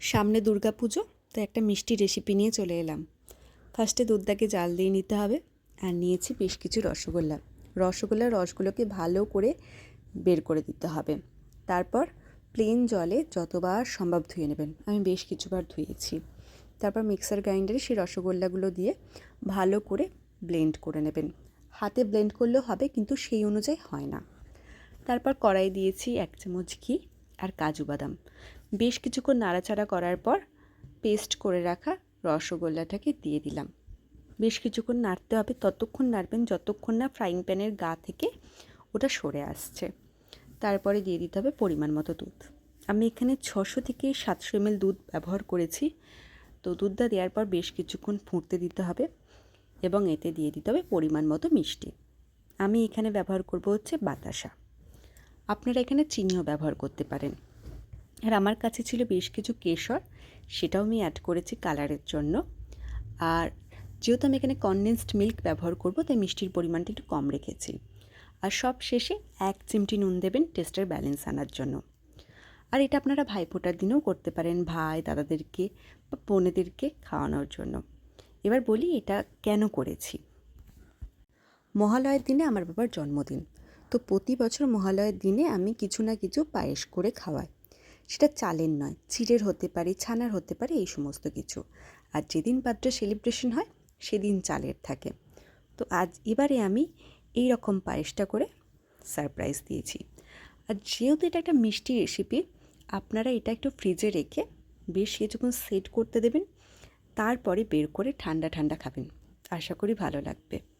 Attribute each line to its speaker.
Speaker 1: সামনে দুর্গা পুজো তো একটা মিষ্টি রেসিপি নিয়ে চলে এলাম। ফার্স্টে দুধটাকে জাল দিয়ে নিতে হবে, আর নিয়েছি বেশ কিছু রসগোল্লা। রসগোল্লার রসগুলোকে ভালো করে বের করে দিতে হবে। তারপর প্লেন জলে যতবার সম্ভব ধুয়ে নেবেন। আমি বেশ কিছুবার ধুয়েছি। তারপর মিক্সার গ্রাইন্ডারে সেই রসগোল্লাগুলো দিয়ে ভালো করে ব্লেন্ড করে নেবেন। হাতে ব্লেন্ড করলেও হবে, কিন্তু সেই অনুযায়ী হয় না। তারপর কড়াই দিয়েছি এক চামচ ঘি আর কাজু বাদাম। বেশ কিছুক্ষণ নাড়াচাড়া করার পর পেস্ট করে রাখা রসগোল্লাটাকে দিয়ে দিলাম। বেশ কিছুক্ষণ নাড়তে হবে, ততক্ষণ নাড়বেন যতক্ষণ না ফ্রাইং প্যানের গা থেকে ওটা সরে আসছে। তারপরে দিয়ে দিতে হবে পরিমাণ মতো দুধ। আমি এখানে ছশো থেকে সাতশো এমএল দুধ ব্যবহার করেছি। তো দুধটা দেওয়ার পর বেশ কিছুক্ষণ ফুটতে দিতে হবে এবং এতে দিয়ে দিতে হবে পরিমাণ মতো মিষ্টি। আমি এখানে ব্যবহার করব হচ্ছে বাতাসা। আপনারা এখানে চিনিও ব্যবহার করতে পারেন। আর আমার কাছে ছিল বেশ কিছু কেশর, সেটাও আমি অ্যাড করেছি কালারের জন্য। আর যেহেতু আমি এখানে কনডেন্সড মিল্ক ব্যবহার করব, তাই মিষ্টির পরিমাণটা একটু কম রেখেছি। আর সব শেষে এক চিমটি নুন দেবেন টেস্টের ব্যালেন্স আনার জন্য। আর এটা আপনারা ভাইফোঁটার দিনেও করতে পারেন ভাই, দাদাদেরকে বা বোনেদেরকে খাওয়ানোর জন্য। এবার বলি এটা কেন করেছি। মহালয়ের দিনে আমার বাবার জন্মদিন। তো প্রতি বছর মহালয়ের দিনে আমি কিছু না কিছু পায়েস করে খাওয়াই। সেটা চালের নয় চিড়ের হতে পারে, ছানার হতে পারে, এই সমস্ত কিছু। আর যেদিন বার্থডে সেলিব্রেশন হয়, সেদিন চালের থাকে। তো আজ এবারে আমি এই রকম পায়েসটা করে সারপ্রাইজ দিয়েছি। আর যেহেতু এটা একটা মিষ্টি রেসিপি আপনারা এটা একটু ফ্রিজে রেখে বেশ কিছুক্ষণ সেট করতে দেবেন। তারপরে বের করে ঠান্ডা ঠান্ডা খাবেন। আশা করি ভালো লাগবে।